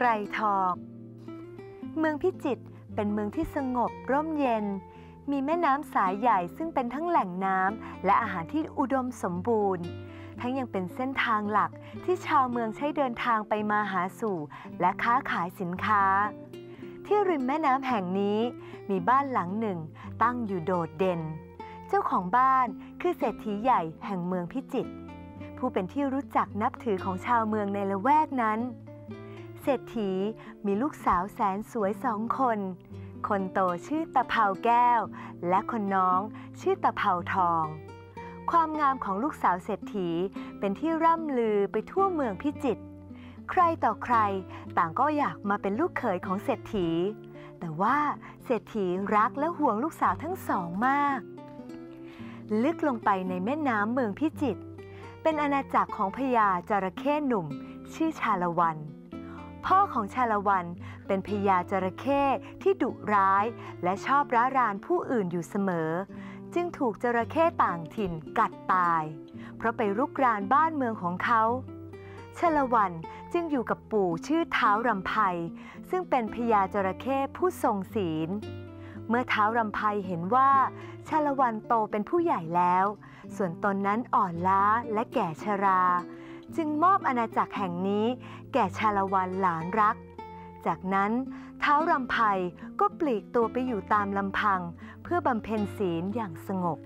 ไกรทอง เมืองพิจิตรเป็นเมืองที่สงบร่มเย็น มีแม่น้ำสายใหญ่ซึ่งเป็นทั้งแหล่งน้ำและอาหารที่อุดมสมบูรณ์ ทั้งยังเป็นเส้นทางหลักที่ชาวเมืองใช้เดินทางไปมาหาสู่ และค้าขายสินค้า ที่ริมแม่น้ำแห่งนี้มีบ้านหลังหนึ่งตั้งอยู่โดดเด่น เจ้าของบ้านคือเศรษฐีใหญ่แห่งเมืองพิจิตรผู้เป็นที่รู้จักนับถือของชาวเมืองในละแวกนั้น เศรษฐีมีลูกสาวแสนสวยสองคน คนโตชื่อตะเภาแก้ว และคนน้องชื่อตะเภาทอง ความงามของลูกสาวเศรษฐีเป็นที่ร่ำลือไปทั่วเมืองพิจิตร ใครต่อใครต่างก็อยากมาเป็นลูกเขยของเศรษฐี แต่ว่าเศรษฐีรักและห่วงลูกสาวทั้งสองมาก ลึกลงไปในแม่น้ำเมืองพิจิตร เป็นอาณาจักรของพญาจระเข้หนุ่ม ชื่อชาละวัน พ่อของชาละวันเป็นพญาจระเข้ที่ดุร้ายและชอบร้ารานผู้อื่นอยู่เสมอ จึงถูกจระเข้ต่างถิ่นกัดตาย เพราะไปรุกรานบ้านเมืองของเขาชาละวันจึงอยู่กับปู่ชื่อเท้ารำไพซึ่งเป็นพญาจระเข้ผู้ทรงศีล เมื่อเท้ารำไพเห็นว่าชาละวันโตเป็นผู้ใหญ่แล้ว ส่วนตนนั้นอ่อนล้าและแก่ชรา จึงมอบอาณาจักรแห่งนี้ แก่ชาละวันหลานรัก จากนั้นเท้ารำไพก็ปลีกตัวไปอยู่ตามลำพัง เพื่อบำเพ็ญศีลอย่างสงบ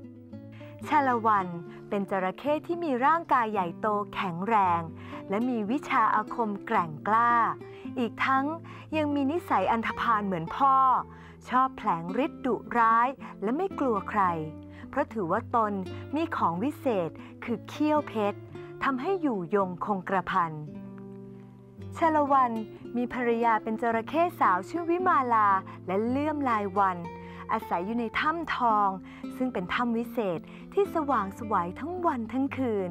ชาละวันเป็นจระเข้ที่มีร่างกายใหญ่โตแข็งแรง และมีวิชาอาคมแกร่งกล้า อีกทั้งยังมีนิสัยอันธพาลเหมือนพ่อ ชอบแผลงฤทธิ์ดุร้ายและไม่กลัวใคร เพราะถือว่าตนมีของวิเศษคือเขี้ยวเพชร ทำให้อยู่ยงคงกระพันชาละวันมีภรรยาเป็นจระเข้สาวชื่อวิมาลาและเลื่อมลายวัน อาศัยอยู่ในถ้ำทอง ซึ่งเป็นถ้ำวิเศษที่สว่างสวยทั้งวันทั้งคืน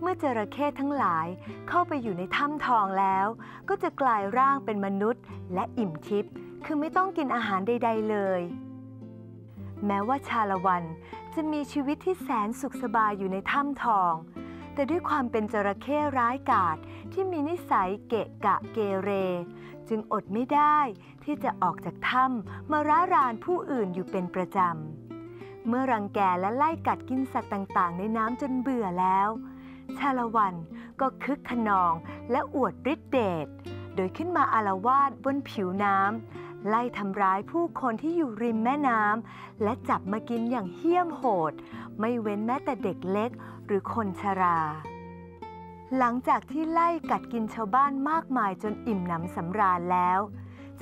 เมื่อจระเข้ทั้งหลายเข้าไปอยู่ในถ้ำทองแล้ว ก็จะกลายร่างเป็นมนุษย์ และอิ่มทิพย์คือไม่ต้องกินอาหารใด ๆ เลย แม้ว่าชาละวันจะมีชีวิตที่แสนสุขสบายอยู่ในถ้ำทอง แต่ด้วยความเป็นจระเข้ร้ายกาจที่มีนิสัยเกะกะเกเร จึงอดไม่ได้ที่จะออกจากถ้ำมาร้ารานผู้อื่นอยู่เป็นประจำ เมื่อรังแกและไล่กัดกินสัตว์ต่างๆ ในน้ำจนเบื่อแล้ว ชาละวันก็คึกขนองและอวดฤทธิเดชโดยขึ้นมาอารวาสบนผิวน้ำ ไล่ทำร้ายผู้คนที่อยู่ริมแม่น้ำและจับมากินอย่างเหี้ยมโหด ไม่เว้นแม้แต่เด็กเล็กหรือคนชรา หลังจากที่ไล่กัดกินชาวบ้านมากมายจนอิ่มหนำสำราญแล้ว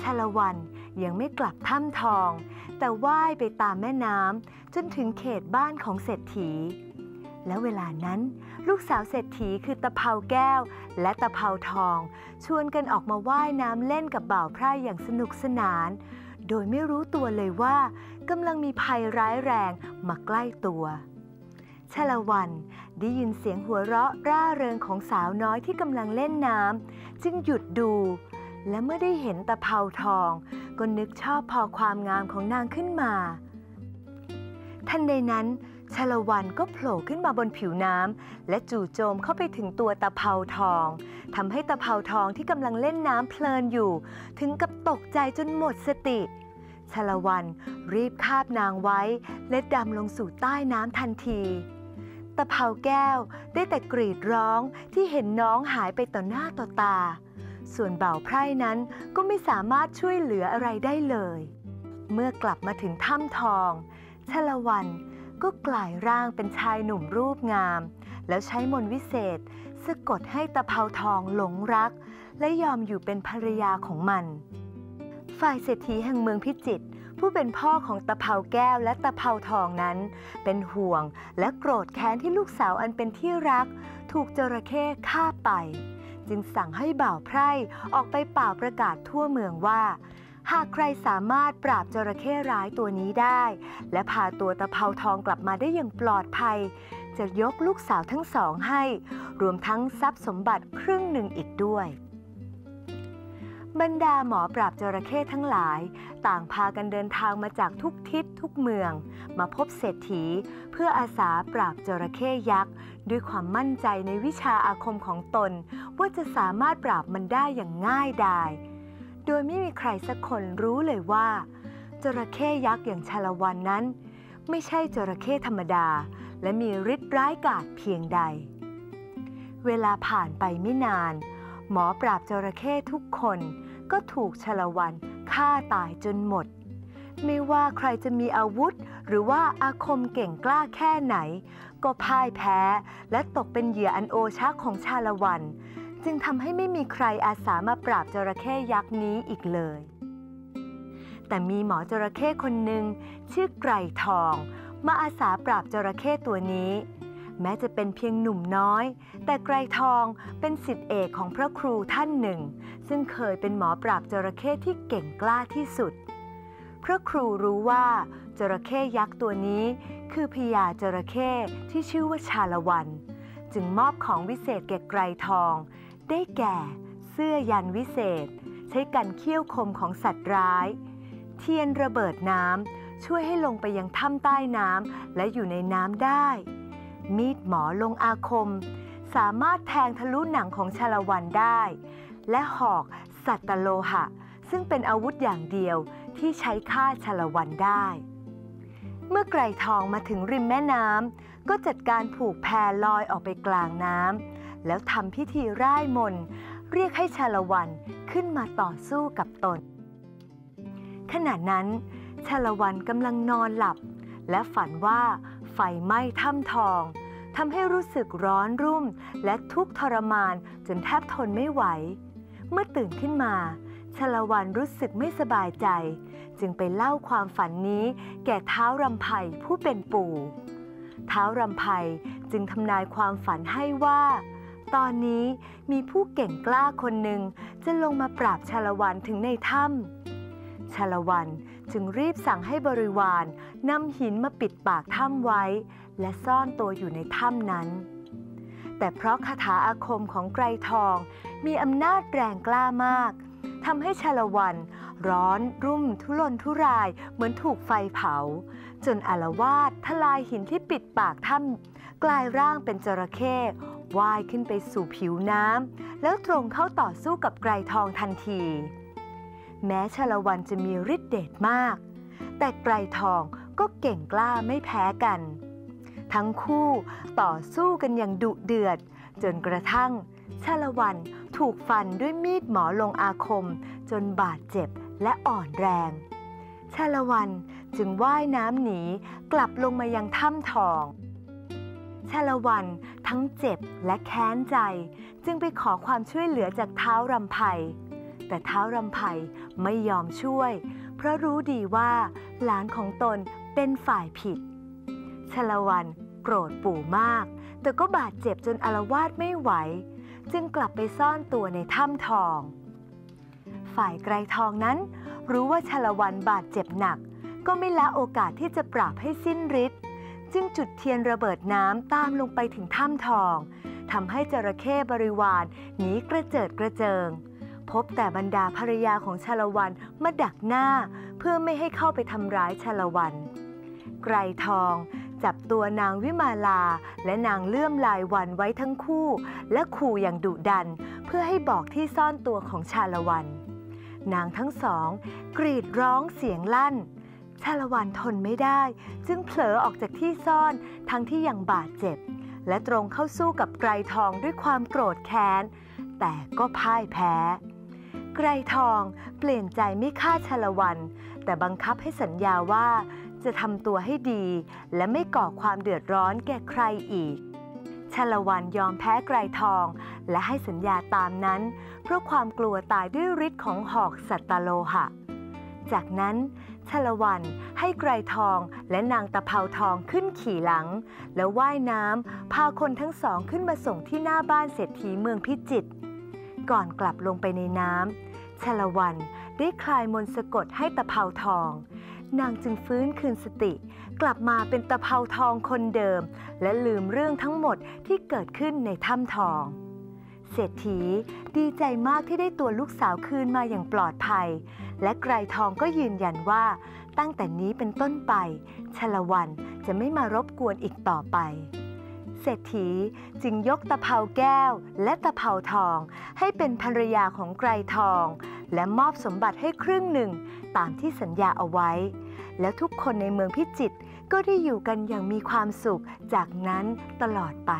ชาละวันยังไม่กลับถ้ำทอง แต่ว่ายไปตามแม่น้ำจนถึงเขตบ้านของเศรษฐี และเวลานั้น ลูกสาวเศรษฐีคือตะเภาแก้ว และตะเภาทอง ชวนกันออกมาว่ายน้ำเล่นกับบ่าวไพร่อย่างสนุกสนาน โดยไม่รู้ตัวเลยว่ากำลังมีภัยร้ายแรงมาใกล้ตัวชาละวันได้ยินเสียงหัวเราะร่าเริงของสาวน้อยที่กำลังเล่นน้ำจึงหยุดดู และเมื่อได้เห็นตะเภาทอง ก็นึกชอบพอความงามของนางขึ้นมา ทันใดนั้น ชาละวันก็โผล่ขึ้นมาบนผิวน้ำและจู่โจมเข้าไปถึงตัวตะเภาทองทำให้ตะเภาทองที่กำลังเล่นน้ำเพลินอยู่ ถึงกับตกใจจนหมดสติชาละวันรีบคาบนางไว้ และดำลงสู่ใต้น้ำทันที ตะเภาแก้วได้แต่กรีดร้องที่เห็นน้องหายไปต่อหน้าต่อตา ส่วนเบ่าวไพร่นั้นก็ไม่สามารถช่วยเหลืออะไรได้เลย เมื่อกลับมาถึงถ้ำทองชาละวัน ก็กลายร่างเป็นชายหนุ่มรูปงาม แล้วใช้มนต์วิเศษสะกดให้ตะเภาทองหลงรัก และยอมอยู่เป็นภรรยาของมัน ฝ่ายเศรษฐีแห่งเมืองพิจิตรผู้เป็นพ่อของตะเภาแก้วและตะเภาทองนั้น เป็นห่วงและโกรธแค้นที่ลูกสาวอันเป็นที่รัก ถูกจระเข้ฆ่าไป จึงสั่งให้บ่าวไพร่ออกไปเป่าประกาศทั่วเมืองว่า หากใครสามารถปราบจระเข้ร้ายตัวนี้ได้ และพาตัวตะเภาทองกลับมาได้อย่างปลอดภัย จะยกลูกสาวทั้งสองให้ รวมทั้งทรัพย์สมบัติครึ่งหนึ่งอีกด้วยบรรดาหมอปราบจระเข้ทั้งหลาย ต่างพากันเดินทางมาจากทุกทิศทุกเมืองมมาพบเศรษฐี เพื่ออาสาปราบจระเข้ยักษ์ ด้วยความมั่นใจในวิชาอาคมของตน ว่าจะสามารถปราบมันได้อย่างง่ายดาย โดยไม่มีใครสักคนรู้เลยว่า จระเข้ยักษ์อย่างชาละวันนั้น ไม่ใช่จระเข้ธรรมดา และมีฤทธิ์ร้ายกาจเพียงใด เวลาผ่านไปไม่นาน หมอปราบจระเข้ทุกคนก็ถูกชาละวันฆ่าตายจนหมด ไม่ว่าใครจะมีอาวุธหรือว่าอาคมเก่งกล้าแค่ไหน ก็พ่ายแพ้และตกเป็นเหยื่ออันโอชะของชาละวัน จึงทำให้ไม่มีใครอาสามาปราบจระเข้ยักษ์นี้อีกเลย แต่มีหมอจระเข้คนหนึ่งชื่อไกรทอง มาอาสาปราบจระเข้ตัวนี้ แม้จะเป็นเพียงหนุ่มน้อย แต่ไกรทองเป็นสิทธิเอกของพระครูท่านหนึ่ง ซึ่งเคยเป็นหมอปราบจระเข้ที่เก่งกล้าที่สุด พระครูรู้ว่าจระเข้ยักษ์ตัวนี้ คือพญาจระเข้ที่ชื่อว่าชาละวันจึงมอบของวิเศษแก่ไกรทอง ได้แก่ เสื้อยันวิเศษ ใช้กันเขี้ยวคมของสัตว์ร้าย เทียนระเบิดน้ำช่วยให้ลงไปยังถ้ำใต้น้ำและอยู่ในน้ำได้ มีดหมอลงอาคม สามารถแทงทะลุหนังของชาละวันได้ และหอกสัตตโลหะ ซึ่งเป็นอาวุธอย่างเดียวที่ใช้ฆ่าชาละวันได้ เมื่อไกรทองมาถึงริมแม่น้ำก็จัดการผูกแพลอยออกไปกลางน้ำ แล้วทำพิธีร่ายมนต์เรียกให้ชาละวันขึ้นมาต่อสู้กับตน ขณะนั้นชาละวันกำลังนอนหลับ และฝันว่าไฟไหม้ถ้ำทองทำให้รู้สึกร้อนรุ่มและทุกทรมานจนแทบทนไม่ไหว เมื่อตื่นขึ้นมาชาละวันรู้สึกไม่สบายใจ จึงไปเล่าความฝันนี้แก่เท้ารำไพผู้เป็นปู่ เท้ารำไพจึงทำนายความฝันให้ว่า ตอนนี้มีผู้เก่งกล้าคนหนึ่งจะลงมาปราบชาละวันถึงในถ้ำชาละวันจึงรีบสั่งให้บริวารนำหินมาปิดปากถ้ำไว้ และซ่อนตัวอยู่ในถ้ำนั้น แต่เพราะคาถาอาคมของไกรทองมีอำนาจแรงกล้ามากทำให้ชาละวันร้อนรุ่มทุรนทุรายเหมือนถูกไฟเผา จนอารวาสทลายหินที่ปิดปากถ้ำ กลายร่างเป็นจระเข้ว่ายขึ้นไปสู่ผิวน้ำแล้วตรงเข้าต่อสู้กับไกรทองทันที แม้ชาละวันจะมีฤทธิ์เดชมาก แต่ไกรทองก็เก่งกล้าไม่แพ้กัน ทั้งคู่ต่อสู้กันอย่างดุเดือด จนกระทั่งชาละวันถูกฟันด้วยมีดหมอลงอาคม จนบาดเจ็บและอ่อนแรงชาละวันจึงว่ายน้ำหนีกลับลงมายังถ้ำทอง ชาละวันทั้งเจ็บและแค้นใจ จึงไปขอความช่วยเหลือจากเท้ารำไพแต่เท้ารำไพไม่ยอมช่วย เพราะรู้ดีว่าหลานของตนเป็นฝ่ายผิดชาละวันโกรธปู่มาก แต่ก็บาดเจ็บจนอารวาสไม่ไหว จึงกลับไปซ่อนตัวในถ้ำทอง ฝ่ายไกรทองนั้น รู้ว่าชาละวันบาดเจ็บหนัก ก็ไม่ละโอกาสที่จะปราบให้สิ้นฤทธิ์ จึงจุดเทียนระเบิดน้ำตามลงไปถึงถ้ำทองทำให้จระเข้บริวารหนีกระเจิดกระเจิง พบแต่บรรดาภรรยาของชาละวันมาดักหน้า เพื่อไม่ให้เข้าไปทำร้ายชาละวัน ไกรทองจับตัวนางวิมาลาและนางเลื่อมลายวันไว้ทั้งคู่ และขู่อย่างดุดัน เพื่อให้บอกที่ซ่อนตัวของชาละวัน นางทั้งสอง กรีดร้องเสียงลั่น ชาละวันทนไม่ได้ จึงเผลอออกจากที่ซ่อนทั้งที่ยังบาดเจ็บ และตรงเข้าสู้กับไกรทองด้วยความโกรธแค้น แต่ก็พ่ายแพ้ ไกรทองเปลี่ยนใจไม่ฆ่าชาละวัน แต่บังคับให้สัญญาว่าจะทำตัวให้ดี และไม่ก่อความเดือดร้อนแก่ใครอีกชาละวันยอมแพ้ไกรทอง และให้สัญญาตามนั้น เพราะความกลัวตายด้วยฤทธิ์ของหอกสัตตโลหะ จากนั้น ชาละวันให้ไกรทองและนางตะเภาทองขึ้นขี่หลัง แล้วว่ายน้ำพาคนทั้งสองขึ้นมาส่งที่หน้าบ้านเศรษฐีเมืองพิจิตรก่อนกลับลงไปในน้ำชาละวันได้คลายมนต์สะกดให้ตะเภาทอง นางจึงฟื้นคืนสติ กลับมาเป็นตะเภาทองคนเดิม และลืมเรื่องทั้งหมดที่เกิดขึ้นในถ้ำทอง เศรษฐี ดีใจมากที่ได้ตัวลูกสาวคืนมาอย่างปลอดภัย และไกรทองก็ยืนยันว่า ตั้งแต่นี้เป็นต้นไป ชลวันจะไม่มารบกวนอีกต่อไปเศรษฐีจึงยกตะเภาแก้วและตะเภาทอง ให้เป็นภรรยาของไกรทอง และมอบสมบัติให้ครึ่งหนึ่งตามที่สัญญาเอาไว้ แล้วทุกคนในเมืองพิจิตรก็ได้อยู่กันอย่างมีความสุขจากนั้นตลอดไป